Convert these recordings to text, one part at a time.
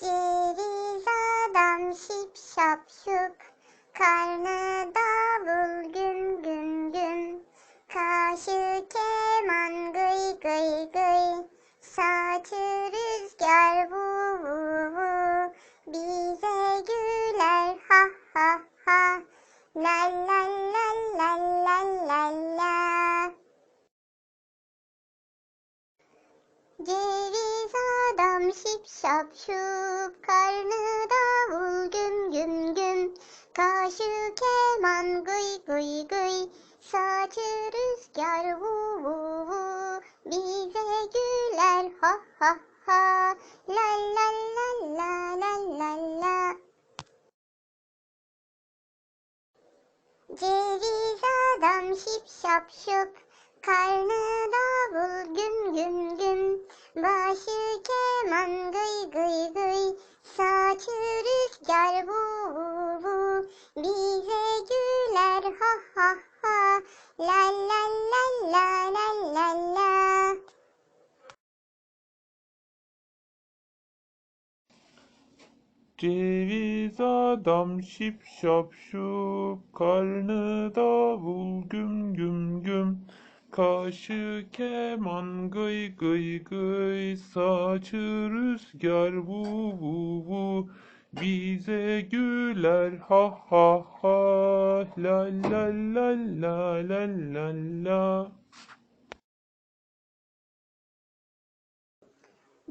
Ceviz adam şip şap şuk, karnı davul güm güm güm. Kaşı keman gıy gıy gıy, saçı rüzgar vu vu vu. Bize güler ha ha ha, la la la la la la la. Ceviz adam şip şap şup, keman gıy gıy gıy, saçı rüzgar vu vu vu. Bize güler ha ha ha, la la la la la la la. Ceviz adam şip şap şup, karnı davul güm güm güm. Başı keman gıy gıy gıy, saçı rüzgar vu vu vu. Bize güler ha ha ha, la la la la la la la. Ceviz adam şip şap şup, karnı davul güm güm güm. Kaşı keman gıy gıy gıy, saçı rüzgar vu vu vu. Bize güler ha ha ha, la la la la la la la.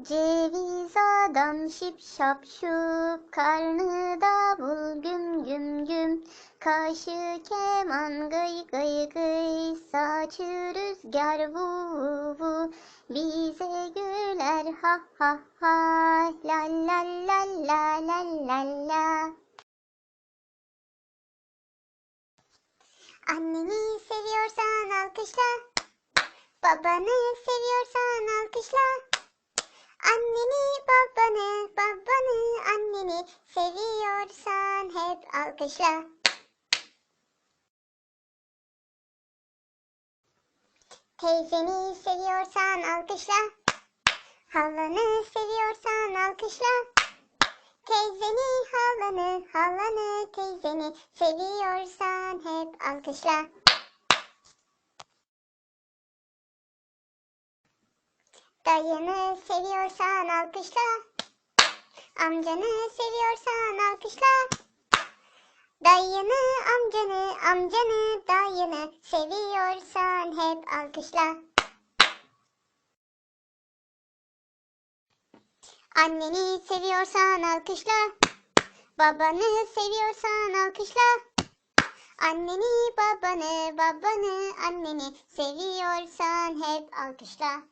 Ceviz adam şip şap şup, karnı davul güm güm güm. Kaşı keman gıy gıy gıy, saçı rüzgar vu vu. Bize güler ha ha ha, la la la la la la la. Anneni seviyorsan alkışla, babanı seviyorsan alkışla. Anneni babanı babanı anneni seviyorsan hep alkışla. Teyzeni seviyorsan alkışla. Halanı seviyorsan alkışla. Teyzeni halanı halanı teyzeni seviyorsan hep alkışla. Dayını seviyorsan alkışla. Amcanı seviyorsan alkışla. Dayını, amcanı, amcanı, dayını seviyorsan hep alkışla. Anneni seviyorsan alkışla. Babanı seviyorsan alkışla. Anneni, babanı, babanı, anneni seviyorsan hep alkışla.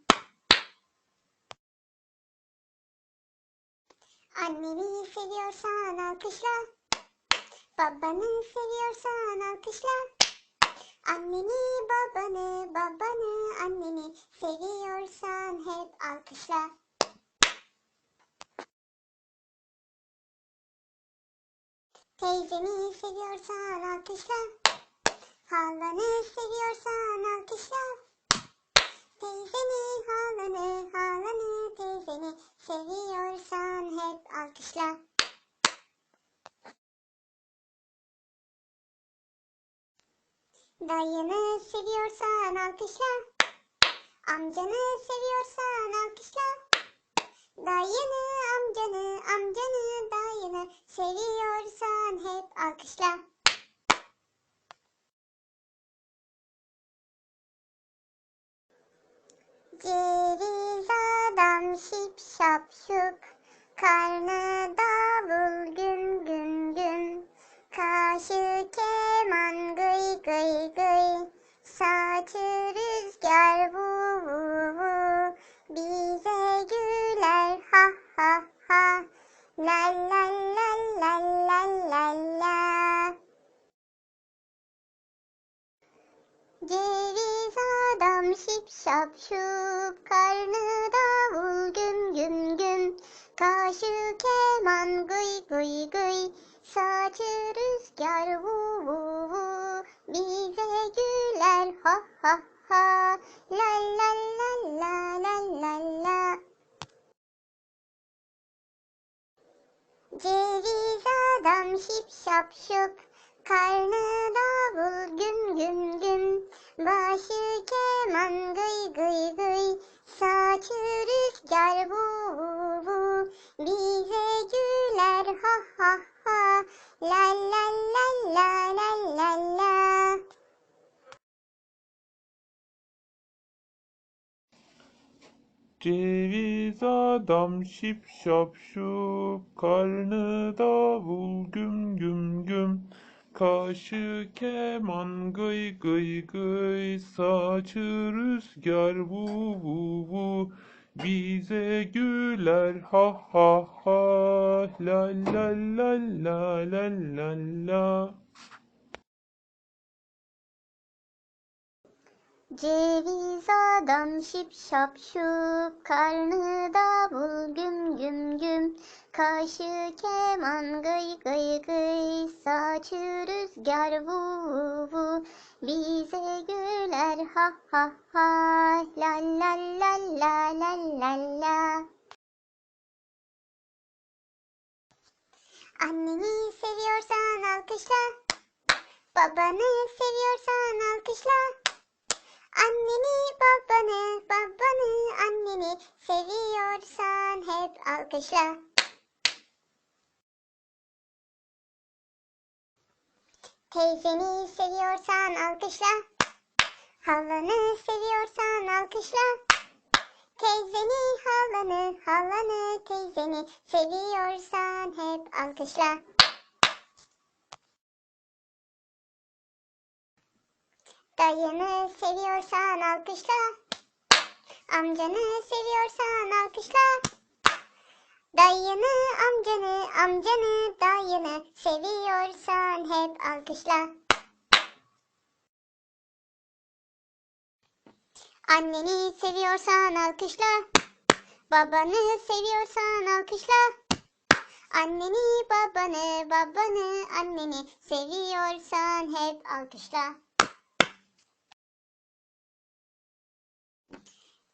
Anneni seviyorsan alkışla. Babanı seviyorsan alkışla. Anneni, babanı, babanı, anneni seviyorsan hep alkışla. Teyzeni seviyorsan alkışla. Halanı seviyorsan alkışla. Teyzeni, halanı, halanı, teyzeni seviyorsan hep alkışla. Dayını seviyorsan alkışla. Amcanı seviyorsan alkışla. Dayını, amcanı, amcanı, dayını seviyorsan hep alkışla. Ceviz şapşup, karnı davul güm güm güm. Kaşı keman gıy gıy gıy, saçı rüzgar vu vu vu. Bize güler ha ha ha, la la la la la la la. Ceviz adam şip şap şup, karnı Ceviz adam şip şap şup, karnı davul güm güm güm. Kaşı keman gıy gıy gıy, saçı rüzgar vu vu vu. Bize güler ha ha ha, la la la la la la la. Ceviz adam şip şap şup, karnı davul güm güm güm. Kaşı keman gıy gıy gıy, saçı rüzgar vu vu. Bize güler ha ha ha, la la la la la la la. Anneni seviyorsan alkışla, babanı seviyorsan alkışla. Anneni babanı babanı anneni seviyorsan hep alkışla. Teyzeni seviyorsan alkışla. Halanı seviyorsan alkışla. Teyzeni halanı halanı teyzeni seviyorsan hep alkışla. Dayını seviyorsan alkışla. Amcanı seviyorsan alkışla. Dayını, amcanı, amcanı, dayını seviyorsan hep alkışla. Anneni seviyorsan alkışla. Babanı seviyorsan alkışla. Anneni, babanı, babanı, anneni seviyorsan hep alkışla.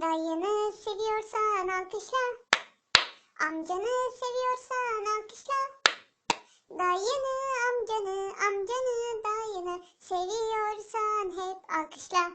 Dayını seviyorsan alkışla. Amcanı seviyorsan alkışla. Dayını, amcanı, amcanı, dayını seviyorsan hep alkışla.